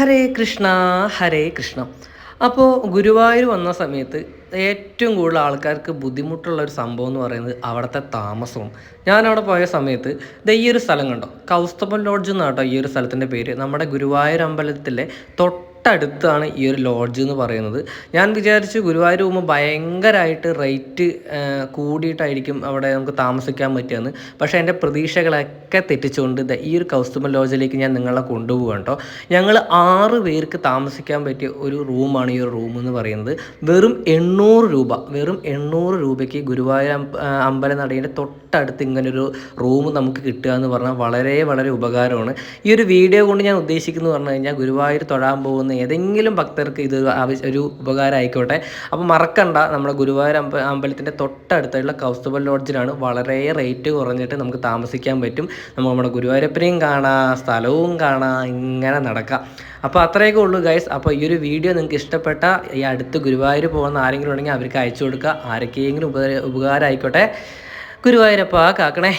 ഹരേ കൃഷ്ണ ഹരേ കൃഷ്ണ. അപ്പോൾ ഗുരുവായൂർ വന്ന സമയത്ത് ഏറ്റവും കൂടുതൽ ആൾക്കാർക്ക് ബുദ്ധിമുട്ടുള്ള ഒരു സംഭവം എന്ന് പറയുന്നത് അവിടുത്തെ താമസവും. ഞാനവിടെ പോയ സമയത്ത് ഇത് ഈ ഒരു സ്ഥലം കണ്ടോ? കൗസ്തബൻ ലോഡ്ജ് എന്നാട്ടോ ഈ ഒരു സ്ഥലത്തിന്റെ പേര്. നമ്മുടെ ഗുരുവായൂർ അമ്പലത്തിലെ തൊട്ട് തൊട്ടടുത്താണ് ഈ ഒരു ലോഡ്ജ് എന്ന് പറയുന്നത്. ഞാൻ വിചാരിച്ചു ഗുരുവായൂർ പോകുമ്പോൾ ഭയങ്കരമായിട്ട് റേറ്റ് കൂടിയിട്ടായിരിക്കും അവിടെ നമുക്ക് താമസിക്കാൻ പറ്റുമെന്ന് പക്ഷേ എന്റെ പ്രതീക്ഷകളൊക്കെ തെറ്റിച്ചുകൊണ്ട് ഈ ഒരു കൗസ്തുമ ലോഡ്ജിലേക്ക് ഞാൻ നിങ്ങളെ കൊണ്ടുപോകാം കേട്ടോ. ഞങ്ങൾ ആറ് പേർക്ക് താമസിക്കാൻ പറ്റിയ ഒരു റൂമാണ് ഈ ഒരു റൂം എന്ന് പറയുന്നത്. വെറും എണ്ണൂറ് രൂപ വെറും എണ്ണൂറ് രൂപയ്ക്ക് ഗുരുവായൂർ അമ്പല നടയുടെ തൊട്ടടുത്ത് ഇങ്ങനൊരു റൂം നമുക്ക് കിട്ടുക എന്ന് പറഞ്ഞാൽ വളരെ വളരെ ഉപകാരമാണ്. ഈ ഒരു വീഡിയോ കൊണ്ട് ഞാൻ ഉദ്ദേശിക്കുന്നത് പറഞ്ഞു കഴിഞ്ഞാൽ ഗുരുവായൂർ തൊഴാൻ പോകുന്ന ഏതെങ്കിലും ഭക്തർക്ക് ഇത് ആവശ്യം ഒരു ഉപകാരം ആയിക്കോട്ടെ അപ്പോൾ മറക്കണ്ട നമ്മുടെ ഗുരുവായൂർ അമ്പ അമ്പലത്തിന്റെ തൊട്ടടുത്തുള്ള കൗസ്തുബൽ ലോഡ്ജിലാണ് വളരെ റേറ്റ് കുറഞ്ഞിട്ട് നമുക്ക് താമസിക്കാൻ പറ്റും. നമുക്ക് നമ്മുടെ ഗുരുവായൂരപ്പനെയും കാണാം സ്ഥലവും കാണാം ഇങ്ങനെ നടക്കാം. അപ്പോൾ അത്രയൊക്കെ ഉള്ളൂ ഗൈസ്. അപ്പോൾ ഈ ഒരു വീഡിയോ നിങ്ങൾക്ക് ഇഷ്ടപ്പെട്ട ഈ അടുത്ത് ഗുരുവായൂർ പോകുന്ന ആരെങ്കിലും ഉണ്ടെങ്കിൽ അവർക്ക് അയച്ചു കൊടുക്കുക. ആരൊക്കെയെങ്കിലും ഉപകാരം ഉപകാരം ആയിക്കോട്ടെ ഗുരുവായൂരപ്പ കാക്കണേ.